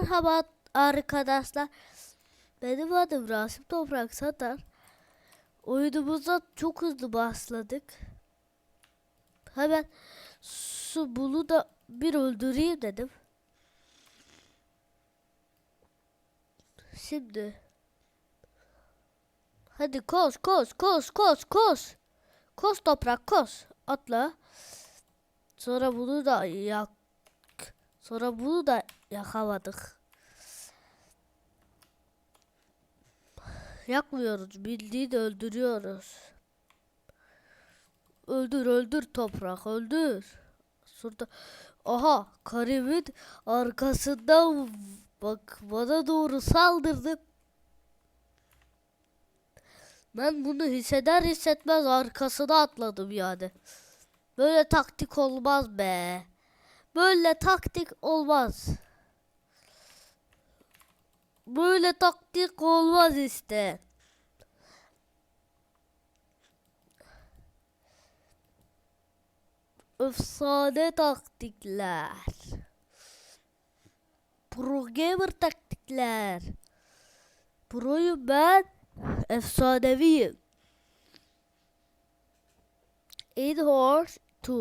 Merhaba arkadaşlar. Benim adım Rasim Toprak Satar. Oyunumuza çok hızlı başladık. Hemen su bulu da bir öldüreyim dedim. Şimdi. Hadi koş koş koş koş koş. Koş toprak koş. Atla. Sonra bunu da yak. Sonra bunu da yakamadık. Yakmıyoruz. Bildiğin öldürüyoruz. Öldür öldür toprak öldür. Şurada. Aha Karim'in arkasından bak bana doğru saldırdı. Ben bunu hisseder hissetmez arkasına atladım yani. Böyle taktik olmaz be. Böyle taktik olmaz. Böyle taktik olmaz işte. Efsane taktikler. Pro gamer taktikler. Pro'yum ben. Efsaneviyim. In horse 2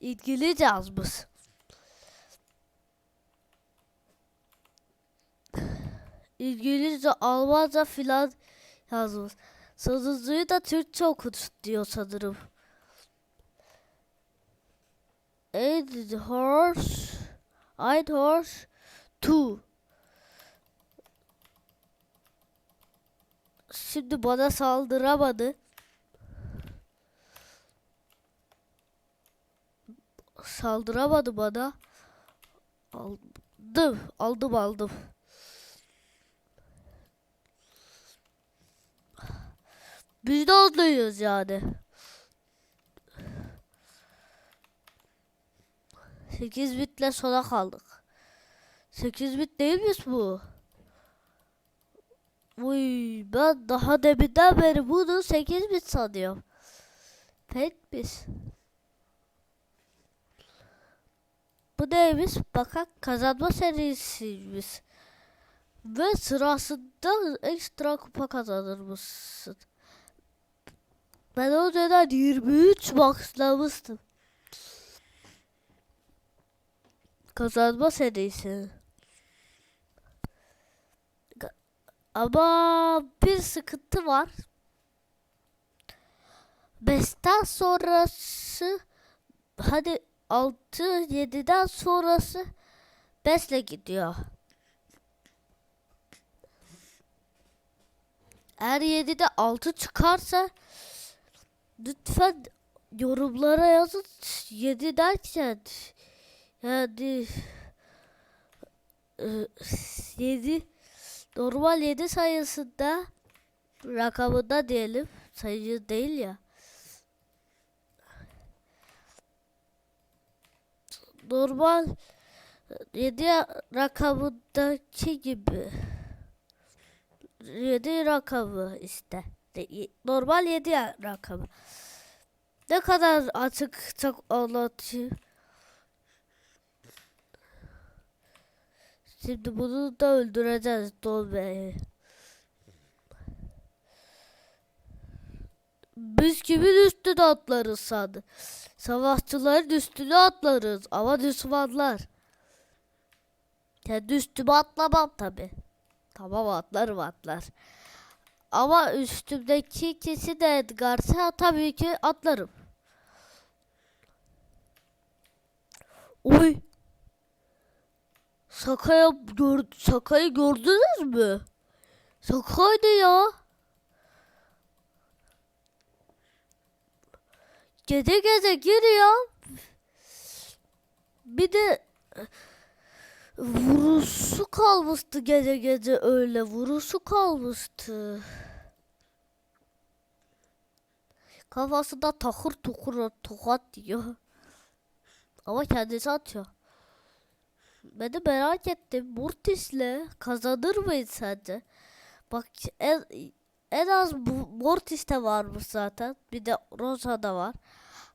İngilizce yazmış. İngilizce, Almanca filan yazmış. Sözlüğü de Türkçe okut diyor sanırım. Eight horse, eight horse, two. Şimdi bana saldıramadı. Saldıramadı bana. Aldım, aldım, aldım. Biz de oradayız yani. 8 bitle sona kaldık. 8 bit değil mi bu? Uy ben daha deminden beri bunu 8 bit sanıyorum. Pek biz. Bu neymiş? Bakak kazanma serisiymiş. Ve sırasında ekstra kupa kazanır mısın? Ben o dönem 23 maxlamıştım. Kazanma serisi. Ama bir sıkıntı var. Beşten sonrası hadi 6 7'den sonrası 5'le gidiyor. Eğer 7'de 6 çıkarsa lütfen yorumlara yazın 7 derken yani 7 normal 7 sayısında rakamında diyelim sayı değil ya. normal 7 rakamındaki gibi 7 rakamı işte De- normal 7 rakamı ne kadar açık çok anlatayım şimdi bunu da öldüreceğiz Dolbe'yi biz kimin üstüne atlarız sandı Savaşçıların üstüne atlarız ama düşmanlar. Kendi üstüme atlamam tabi. Tamam atlarım atlar. Ama üstümdeki kişi de Edgar'sa tabii ki atlarım. Oy. Sakaya gör, Sakayı gördünüz mü? Sakaydı ya. Gece gece giriyor. Bir de vurusu kalmıştı gece gece öyle vurusu kalmıştı. Kafasında takır tukur tokat diyor. Ama kendisi atıyor. Ben de merak ettim. Mortis'le kazanır mıyız sence? Bak en, en az Mortis'te varmış zaten. Bir de Rosa'da var.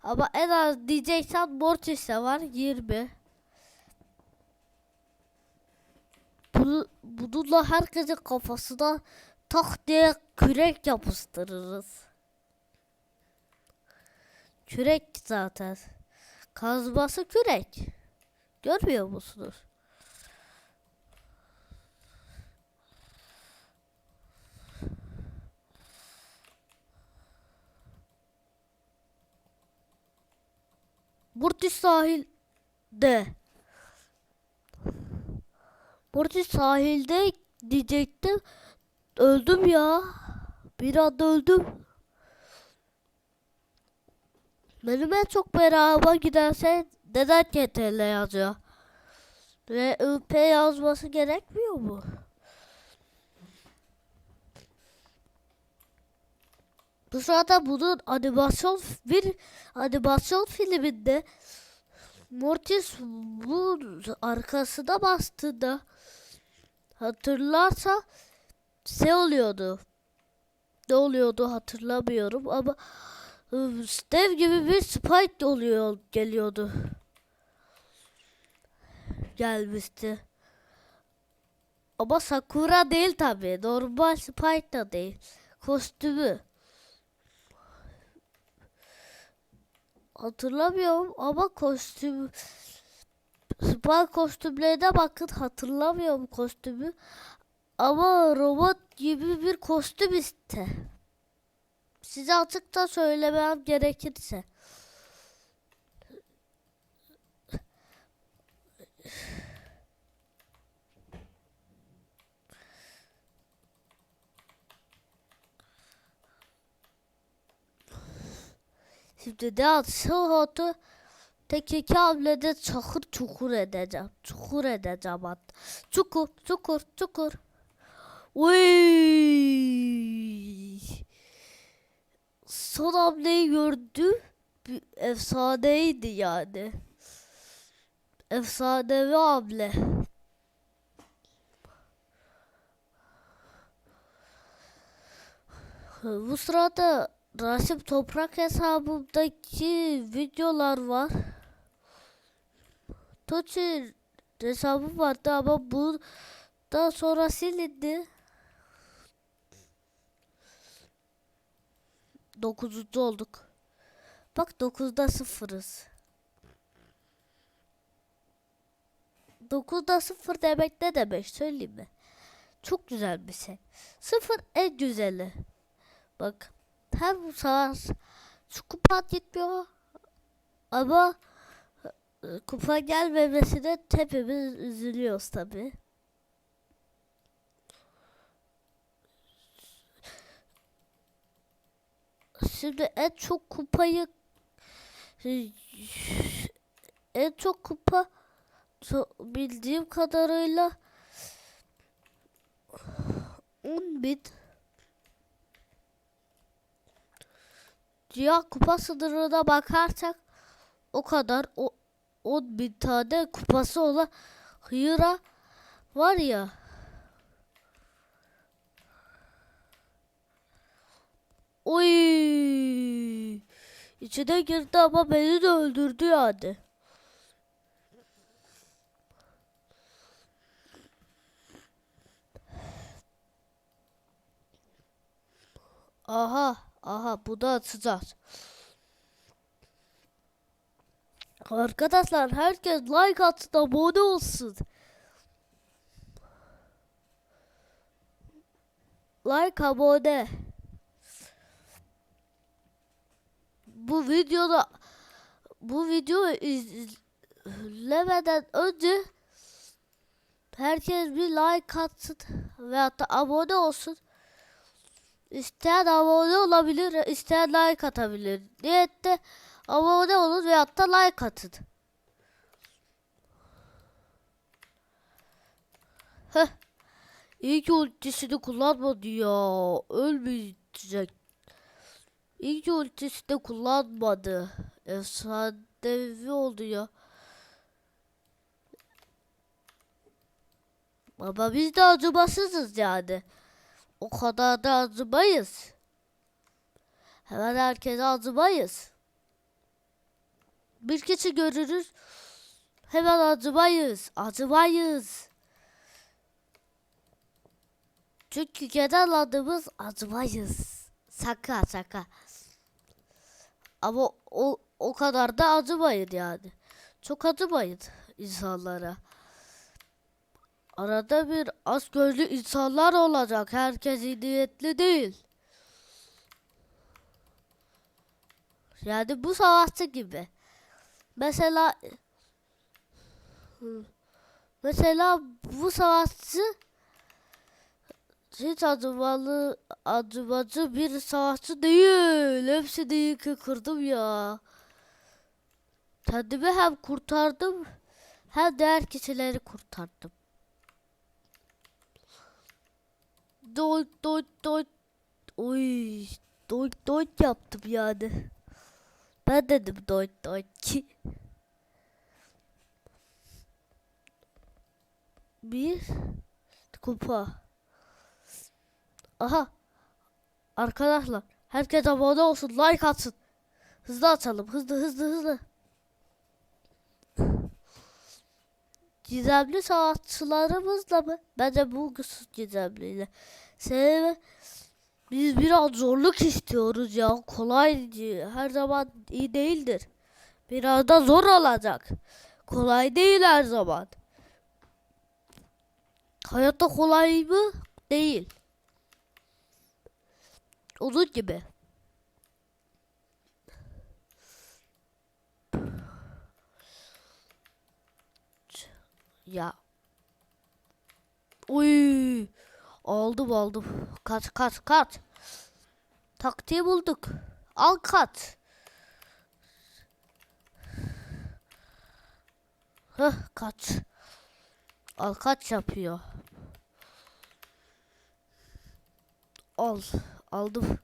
Ama en az diyeceksen Mortis'te var 20. bunu, bununla herkesin kafasına tak diye kürek yapıştırırız. Kürek zaten. Kazması kürek. Görmüyor musunuz? Burtiş sahilde. Burtiş sahilde diyecektim. Öldüm ya. Bir anda öldüm. Benim en çok beraber giderse neden CTRL yazıyor? RIP yazması gerekmiyor mu? Bu sırada bunun animasyon bir animasyon filminde Mortis bu arkasına bastığında hatırlarsa şey oluyordu. Ne oluyordu hatırlamıyorum ama ıı, Steve gibi bir Spike oluyor geliyordu. Gelmişti. Ama Sakura değil tabi. Normal Spike da değil. Kostümü. Hatırlamıyorum ama kostüm Spy kostümlerine bakın hatırlamıyorum kostümü. Ama robot gibi bir kostüm işte. Size açıkça söylemem gerekirse. Şimdi de atsı tek iki hamlede çakır çukur edeceğim. Çukur edeceğim at. Çukur, çukur, çukur. Uy! Son hamleyi gördü. Bir efsaneydi yani. Efsanevi hamle. Bu sırada Rasim Toprak hesabımdaki videolar var. Toçi hesabım vardı ama bu daha sonra silindi. Dokuzuncu olduk. Bak dokuzda sıfırız. Dokuzda sıfır demek ne demek söyleyeyim mi? Çok güzel bir şey. Sıfır en güzeli. Bak hem bu savaş şu kupa gitmiyor ama kupa gelmemesine hepimiz üzülüyoruz tabi. Şimdi en çok kupayı en çok kupa bildiğim kadarıyla 10 bin Dünya kupa sınırına bakarsak o kadar o 10 bin tane kupası olan Hıyra var ya. Oy! İçine girdi ama beni de öldürdü yani. Aha, aha bu da atacağız. Arkadaşlar herkes like atsın abone olsun. Like abone. Bu videoda bu videoyu izlemeden önce herkes bir like atsın ve hatta abone olsun. İsteyen abone olabilir, isteyen like atabilir. Niyette abone olun ve hatta like atın. Heh. İyi ki ultisini kullanmadı ya. Ölmeyecek. İyi ki ultisini kullanmadı. Efsanevi oldu ya. Ama biz de acımasızız yani. O kadar da acımayız. Hemen herkese acımayız. Bir kişi görürüz. Hemen acımayız. Acımayız. Çünkü genel adımız acımayız. Şaka şaka. Ama o, o kadar da acımayın yani. Çok acımayın insanlara. Arada bir az gözlü insanlar olacak. Herkes niyetli değil. Yani bu savaşçı gibi. Mesela mesela bu savaşçı hiç acımalı, acımacı bir savaşçı değil. Hepsini iyi ki kırdım ya. Kendimi hem kurtardım hem diğer kişileri kurtardım. Doy doy doy. Oy. Doy doy yaptım yani. Ben dedim doy doy ki. Bir kupa. Aha. Arkadaşlar herkes abone olsun, like atsın. Hızlı açalım, hızlı hızlı hızlı. Gizemli savaşçılarımızla mı? Bence bu kız gizemliyle. Sebebi biz biraz zorluk istiyoruz ya. Kolay her zaman iyi değildir. Biraz da zor olacak. Kolay değil her zaman. Hayatta kolay mı? Değil. Onun gibi. Ya. Uy. Aldım aldım. Kaç kaç kaç. Taktiği bulduk. Al kaç. Heh kaç. Al kaç yapıyor. Al. Aldım.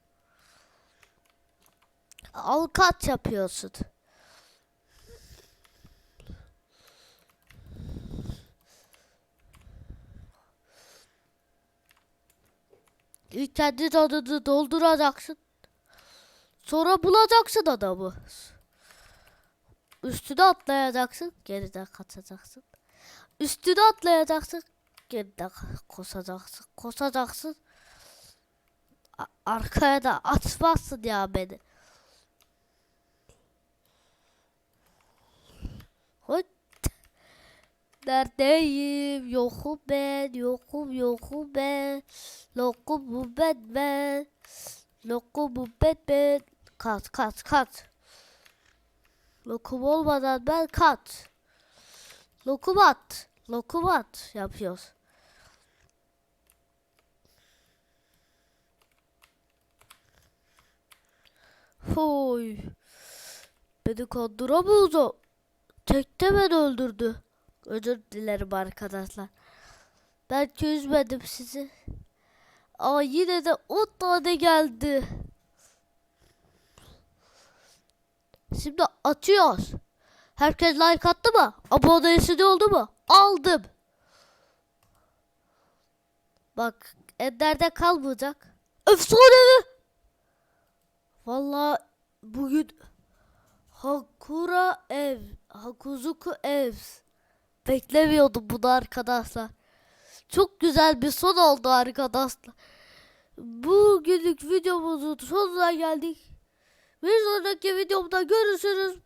Al kaç yapıyorsun. Kendi canını dolduracaksın. Sonra bulacaksın adamı. Üstüne atlayacaksın. Geriden kaçacaksın. Üstüne atlayacaksın. Geriden koşacaksın. Koşacaksın. A- arkaya da atmazsın ya beni. Hıt. Neredeyim? Yokum ben, yokum yokum ben. Lokum bu ben ben. Lokum bu ben ben. Kat kat kat. Lokum olmadan ben kat. Lokum at. Lokum at yapıyoruz. Hoy. Beni kandıramıyordu. Tekte beni öldürdü. Özür dilerim arkadaşlar. Ben üzmedim sizi. Ama yine de 10 tane geldi. Şimdi atıyoruz. Herkes like attı mı? Abonesi oldu mu? Aldım. Bak Ender'de kalmayacak. Efsanevi. Vallahi bugün Hakura ev, Hakuzuku ev. Beklemiyordum bunu arkadaşlar. Çok güzel bir son oldu arkadaşlar. Bugünlük videomuzun sonuna geldik. Bir sonraki videomda görüşürüz.